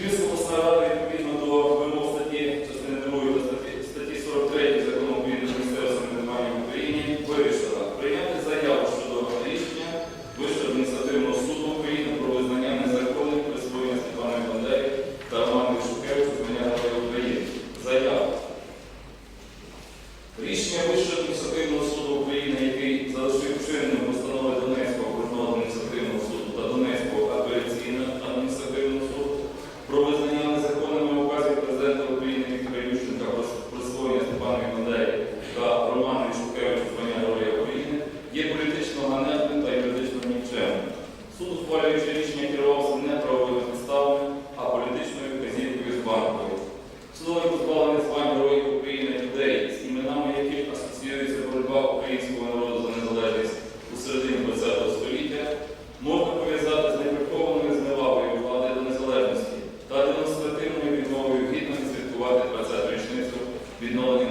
Львівська обласна відповідно до статті 2 статті 43 закону України про місцеве самоврядування вирішила прийняти заяву щодо рішення Вищого адміністративного суду України про визнання незаконних присвоєння Степана Бандери та Романа Шукевича звання України. Заяву. Рішення Вищого адміністративного суду України, який залишив чинний Ухвалюючи рішення керувався не правовими підставами, а політичною вказівкою з банкою. Судове позбавлення звань героїв України людей, з іменами яких асоціюється боротьба українського народу за незалежність у середині ХХ століття, можна пов'язати з неприхованою зневагою влади до незалежності та демонстративною відмовою гідно святкувати 20-річницю відновлення.